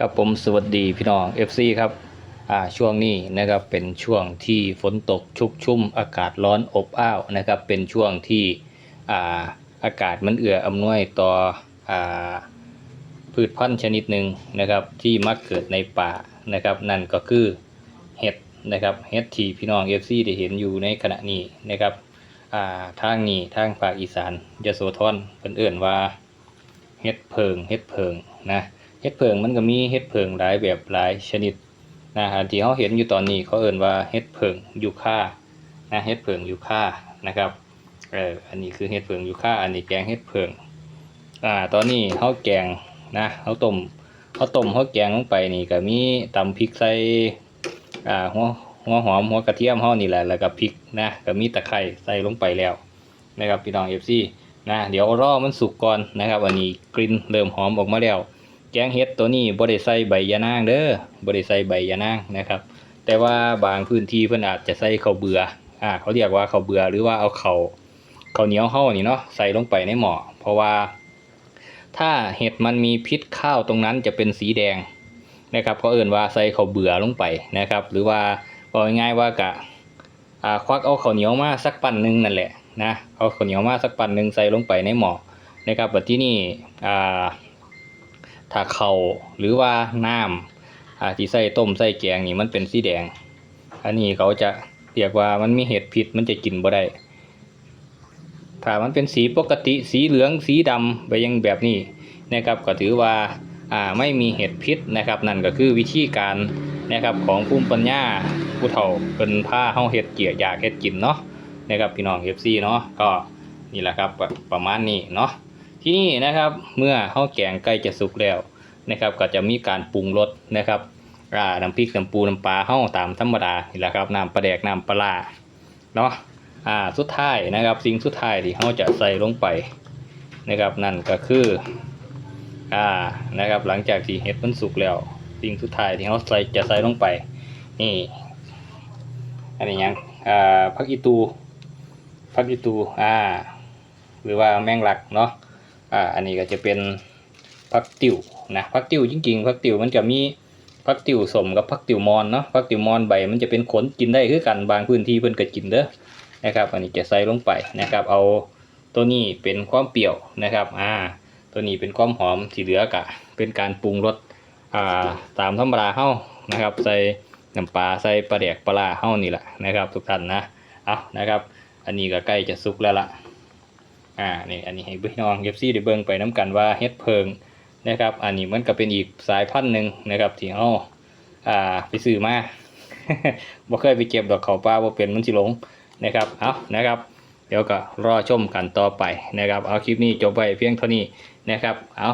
ครับผมสวัสดีพี่น้อง FC ครับอ่าช่วงนี้นะครับเป็นช่วงที่ฝนตกชุกชุ่มอากาศร้อนอบอ้าวนะครับเป็นช่วงที่อ่าอากาศมันเอื้ออำนวยต่ออ่าพืชพันธุ์ชนิดหนึ่งนะครับที่มักเกิดในป่านะครับนั่นก็คือเห็ดนะครับเห็ดที่พี่น้อง FC ได้เห็นอยู่ในขณะนี้นะครับอ่าทางนี้ทางภาคอีสานยโสธรเพิ่นเอื่นว่าเห็ดเพิงเห็ดเพิงนะ เห็ดเพิงมันก็มีเห็ดเพิงหลายแบบหลายชนิดนะฮะที่เขาเห็นอยู่ตอนนี้เขาเอ่นว่าเห็ดเพิงยูคานะเห็ดเพิงยูคานะครับเอออันนี้คือเห็ดเพิงยูคาอันนี้แกงเห็ดเพิงอ่าตอนนี้เขาแกงนะเขาต้มเขาต้มเขาแกงลงไปนี่ก็มีตำพริกใส่อ่าหัวหัวหอมหัวกระเทียมเขานี่แหละแล้วก็พริกนะก็มีตะไคร้ใส่ลงไปแล้วนะครับพี่น้องเอฟซีนะเดี๋ยวรอมันสุกก่อนนะครับอันนี้กลิ่นเริ่มหอมออกมาแล้ว แกงเห็ดตัวนี้บ่ได้ใส่ใบยะนางเด้อบ่ได้ใส่ใบยะนางนะครับ แต่ว่าบางพื้นที่เพิ่นอาจจะใส่ข้าวเบื่ออ่าเขาเรียกว่าข้าวเบื่อหรือว่าเอาข้าวข้าวเหนียวเฮานี่เนาะใส่ลงไปในหม้อเพราะว่า ถ้าเห็ดมันมีพิษข้าวตรงนั้นจะเป็นสีแดงนะครับเขาเอ่นว่าใส่ข้าวเบื่อลงไปนะครับ หรือว่าบอกง่ายๆว่ากะอ่าควักเอาข้าวเหนียวมาสักปั้นหนึงนั่นแหละนะเอาข้าวเหนียวมาสักปั้นหนึงใส่ลงไปในหม้อนะครับบัดที่นี่อ่า ถ้าเขาหรือว่าน้ำที่ใส่ต้มใส่แกงนี่มันเป็นสีแดง อันนี้เขาจะเรียกว่ามันมีเห็ดพิษมันจะกินบ่ได้ ถ้ามันเป็นสีปกติสีเหลืองสีดำไปยังแบบนี้นะครับก็ถือว่าไม่มีเห็ดพิษนะครับ นั่นก็คือวิธีการนะครับของภูมิปัญญาผู้เฒ่าเป็นผ้าเฮาเห็ดเกี่ยอยากเห็ดกินเนาะนะครับพี่น้อง FC เนาะก็นี่แหละครับประมาณนี้เนาะ ที่นี่นะครับเมื่อข้าวแกงใกล้จะสุกแล้วนะครับ ก็จะมีการปรุงรสนะครับอ่าน้ำพริกน้ำปูน้ำปลาเฮ้าตามธรรมดานี่แหละครับน้ำปลาแดกน้ำปลาร้าเนาะอ่าสุดท้ายนะครับสิ่งสุดท้ายที่เขาจะใส่ลงไปนะครับนั่นก็คืออ่านะครับหลังจากที่เห็ดมันสุกแล้ว สิ่งสุดท้ายที่เขาใส่จะใส่ลงไปนี่อันนี้ยังอ่าผักอีตูผักอีตูอ่าหรือว่าแมงลักเนาะ อ่าอันนี้ก็จะเป็นพักติวนะพักติวจริงๆพักติวมันจะมีพักติวสมกับพักติวมอนเนาะพักติวมอนใบมันจะเป็นขนกินได้คือกันบางพื้นที่เพิ่นก็กินเด้อนะครับอันนี้จะใส่ลงไปนะครับ เอาตัวนี้เป็นความเปรี้ยวนะครับอ่าตัวนี้เป็นความหอมที่เหลือกะเป็นการปรุงรสอ่าตามธรรมดาเฮานะครับ ใส่น้ำปลาใส่ปลาแดกปลาร้าเฮานี่แหละนะครับ ทุกท่านนะเอานะครับ อันนี้ก็ใกล้จะสุกแล้วล่ะ อ่านี่อันนี้ให้พี่น้องเอฟซีได้เบิ่งไปน้กันว่าเฮ็ดเพิงนะครับ อันนี้มันก็เป็นอีกสายพันธุ์หนึ่งนะครับที่เฮาอ่าไปซื้อมาบ่เคยไปเก็บดอกเขาป้าบ่เป็นมันสิหลงนะครับเอานะครับ เดี๋ยวก็รอชมกันต่อไปนะครับ เอาคลิปนี้จบไปเพียงเท่านี้นะครับเอา